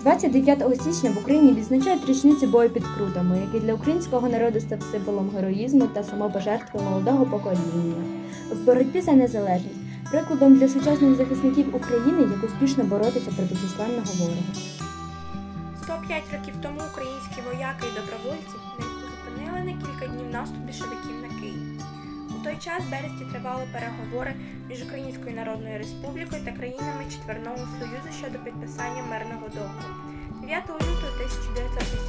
29 січня в Україні відзначають річницю бою під Крутами, який для українського народу став символом героїзму та самопожертви молодого покоління в боротьбі за незалежність, прикладом для сучасних захисників України, як успішно боротися проти численного ворога. 105 років тому українські вояки і добровольці не зупинили на кілька днів наступ більшовиків на Київ. Той час в Бересті тривали переговори між Українською Народною Республікою та країнами Четверного Союзу щодо підписання мирного договору. 9 лютого 1918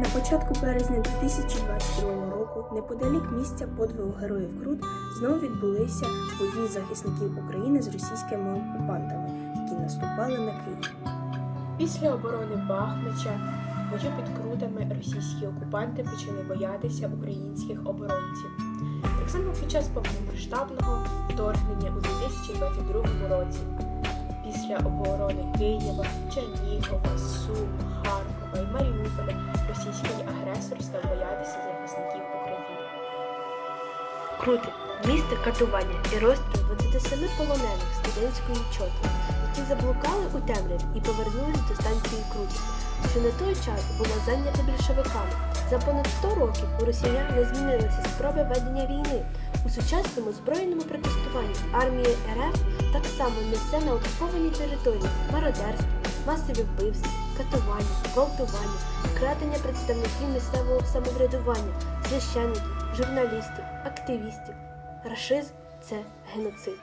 На початку березня 2022 року, неподалік місця подвигу героїв Крут, знову відбулися бої захисників України з російськими окупантами, які наступали на Київ. Після оборони Бахмача в бою під крутами російські окупанти почали боятися українських оборонців. Так само під час повномасштабного вторгнення у 2022 році. Після оборони Києва, Чернігова, Сум, Харкова і Маріуполя агресор боятися захисників України. Крути місце катування і розстріл 27 полонених студентської чоти, які заблукали у темряві і повернулись до станції Крутів, що на той час була зайнята більшовиками. За понад 100 років у росіян не змінилися спроби ведення війни. У сучасному збройному протестуванні армія РФ так само несе на окупованій території мародерство, масові вбивства, катування, гвалтування, крадення представників місцевого самоврядування, священників, журналістів, активістів. Рашизм це геноцид.